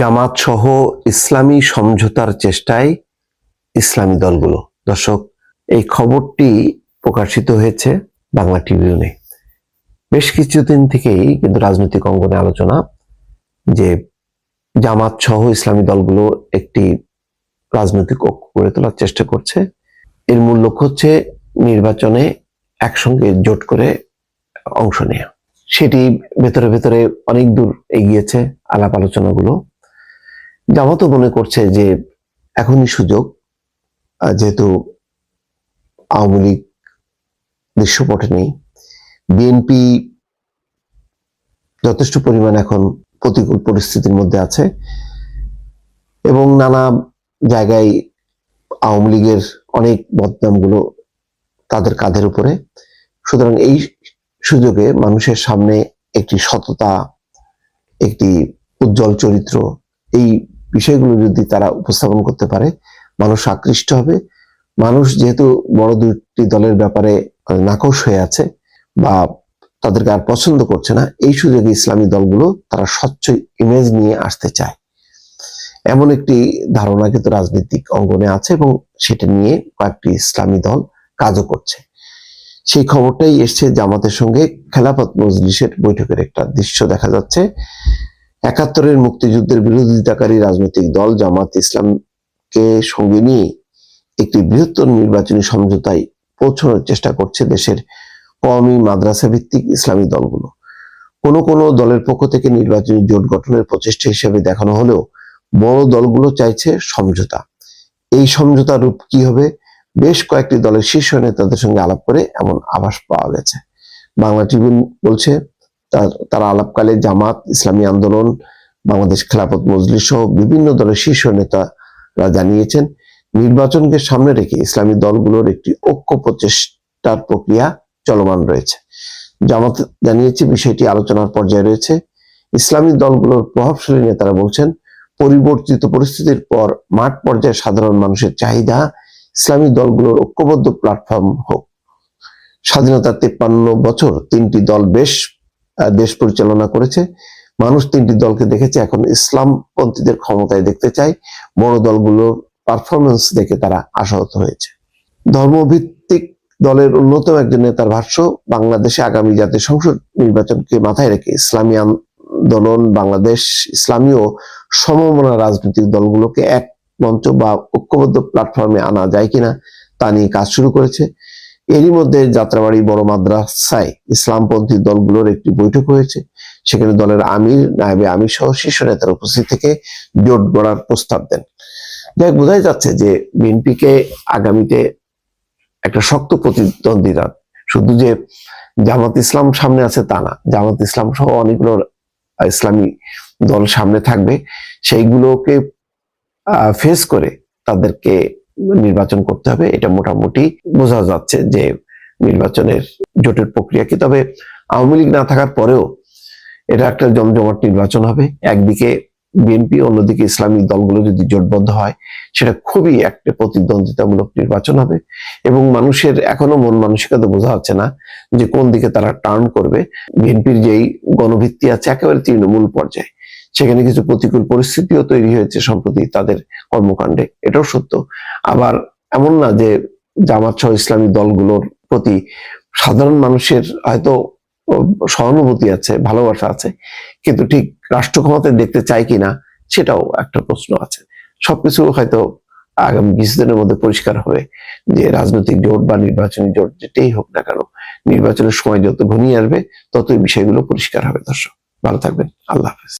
জামাত সহ ইসলামী সমঝোতার চেষ্টায় ইসলামী দলগুলো। দর্শক, এই খবরটি প্রকাশিত হয়েছে বাংলা টিভিউনে বেশ কিছুদিন থেকেই কিন্তু রাজনৈতিক অঙ্গনে আলোচনা যে জামাত সহ ইসলামী দলগুলো একটি রাজনৈতিক ঐক্য গড়ে তোলার চেষ্টা করছে। এর মূল লক্ষ্য হচ্ছে নির্বাচনে একসঙ্গে জোট করে অংশ নেওয়া সেটি ভেতরে ভেতরে অনেক দূর এগিয়েছে আলাপ আলোচনাগুলো। জামাতও মনে করছে যে এখনই সুযোগ যেহেতু আওয়ামী লীগ দৃশ্যপটে নেই। বিএনপি যথেষ্ট পরিমাণ এখন প্রতিকূল পরিস্থিতির মধ্যে আছে এবং নানা জায়গায় আওয়ামী লীগের অনেক বদনামগুলো তাদের কাঁধের উপরে। সুতরাং এই সুযোগে মানুষের সামনে একটি সততা, একটি উজ্জ্বল চরিত্র, এই বিষয়গুলো যদি তারা উপস্থাপন করতে পারে, মানুষ আকৃষ্ট হবে। মানুষ যেহেতু বড় দুটি দলের ব্যাপারে নাকশ হয়ে আছে বা তাদেরকে আর পছন্দ করছে না, এই সুযোগে ইসলামী দলগুলো তারা স্বচ্ছ ইমেজ নিয়ে আসতে চায়। এমন একটি ধারণা কিন্তু রাজনৈতিক অঙ্গনে আছে এবং সেটা নিয়ে কয়েকটি ইসলামী দল কাজও করছে। সেই খবরটাই এসছে জামাতের সঙ্গে খেলাফত মজলিসের বৈঠকের একটা দৃশ্য দেখা যাচ্ছে। একাত্তরের মুক্তিযুদ্ধের বিরোধিতাকারী রাজনৈতিক দল জামাত ইসলামকে সঙ্গে নিয়ে একটি বৃহত্তর নির্বাচনী সমঝোতায় পৌঁছানোর চেষ্টা করছে দেশের কওমি মাদ্রাসা ভিত্তিক ইসলামী দলগুলো। কোন কোন দলের পক্ষ থেকে নির্বাচনী জোট গঠনের প্রচেষ্টা হিসেবে দেখানো হলেও বড় দলগুলো চাইছে সমঝোতা। এই সমঝোতা রূপ কি হবে? বেশ কয়েকটি দলের শীর্ষ নেতাদের সঙ্গে আলাপ করে এমন আভাস পাওয়া গেছে। বাংলা ট্রিবিউন বলছে তার- আলাপকালে জামাত, ইসলামী আন্দোলন, বাংলাদেশ খেলাফত মজলিস সহ বিভিন্ন দলের শীর্ষ নেতারা জানিয়েছেন, নির্বাচনকে সামনে রেখে ইসলামী দলগুলোর একটি ঐক্য প্রচেষ্টার প্রক্রিয়া চলমান রয়েছে। জামাত জানিয়েছে, বিষয়টি আলোচনার পর্যায়ে রয়েছে। ইসলামী দলগুলোর প্রভাবশালী নেতারা বলছেন, পরিবর্তিত পরিস্থিতির পর মাঠ পর্যায়ে সাধারণ মানুষের চাহিদা ইসলামী দলগুলোর ঐক্যবদ্ধ প্ল্যাটফর্ম হোক। স্বাধীনতার তেপ্পান্ন বছর তিনটি দল বেশ দেশ পরিচালনা করেছে। মানুষ তিনটি দলকে দেখেছে, এখন ইসলামপন্থীদের ক্ষমতায় দেখতে চাই বড় দলগুলোর পারফরমেন্স দেখে তারা আশাহত হয়েছে। ধর্মভিত্তিক দলের অন্যতম একজন নেতার ভাষ্য, বাংলাদেশে আগামী জাতীয় সংসদ নির্বাচনকে মাথায় রেখে ইসলামী আন্দোলন, বাংলাদেশ ইসলামী ও সমমনা রাজনৈতিক দলগুলোকে এক মঞ্চ বা ঐক্যবদ্ধ প্ল্যাটফর্মে আনা যায় কিনা তা নিয়ে কাজ শুরু করেছে। এরই মধ্যে যাত্রাবাড়ি বড় মাদ্রাসায় ইসলামপন্থী দলগুলোর একটি বৈঠক হয়েছে। সেখানে দলের আমির, নায়েবে আমির সহ শীর্ষ নেতার উপস্থিত থেকে জোট গড়ার প্রস্তাব দেন। দেখ বোঝাই যাচ্ছে যে বিএনপিকে আগামীতে একটা শক্ত প্রতিদ্বন্দ্বিতা শুধু যে জামাত ইসলাম সামনে আছে তা না, জামাত ইসলাম সহ অনেকগুলো ইসলামী দল সামনে থাকবে। সেইগুলোকে ফেস করে তাদেরকে নির্বাচন করতে হবে, এটা মোটামুটি বোঝা যাচ্ছে যে নির্বাচনের জোটের প্রক্রিয়া কি। তবে আওয়ামী লীগ না থাকার পরেও এটা একটা জমজমাট নির্বাচন হবে। একদিকে বিএনপি, অন্যদিকে ইসলামিক দলগুলো যদি জোটবদ্ধ হয়, সেটা খুবই একটা প্রতিদ্বন্দ্বিতামূলক নির্বাচন হবে এবং মানুষের এখনও মন মানসিকতা বোঝা হচ্ছে না যে কোন দিকে তারা টার্ন করবে। বিএনপির যেই গণভিত্তি আছে, একেবারে তৃণমূল পর্যায়ে। সেখানে কিছু প্রতিকূল পরিস্থিতিও তৈরি হয়েছে সম্প্রতি তাদের কর্মকাণ্ডে। এটাও সত্য। আবার এমন না যে জামাত সহ ইসলামী দলগুলোর প্রতি সাধারণ মানুষের হয়তো সহানুভূতি আছে, ভালোবাসা আছে, কিন্তু ঠিক রাষ্ট্র ক্ষমতায় দেখতে চায় কিনা সেটাও একটা প্রশ্ন আছে। সবকিছু হয়তো আগামী কিছুদিনের মধ্যে পরিষ্কার হবে যে রাজনৈতিক জোট বা নির্বাচনী জোট যেটাই হোক না কেন, নির্বাচনের সময় যত ঘনিয়ে আসবে ততই বিষয়গুলো পরিষ্কার হবে, দর্শক। ভালো থাকবেন। আল্লাহ হাফেজ।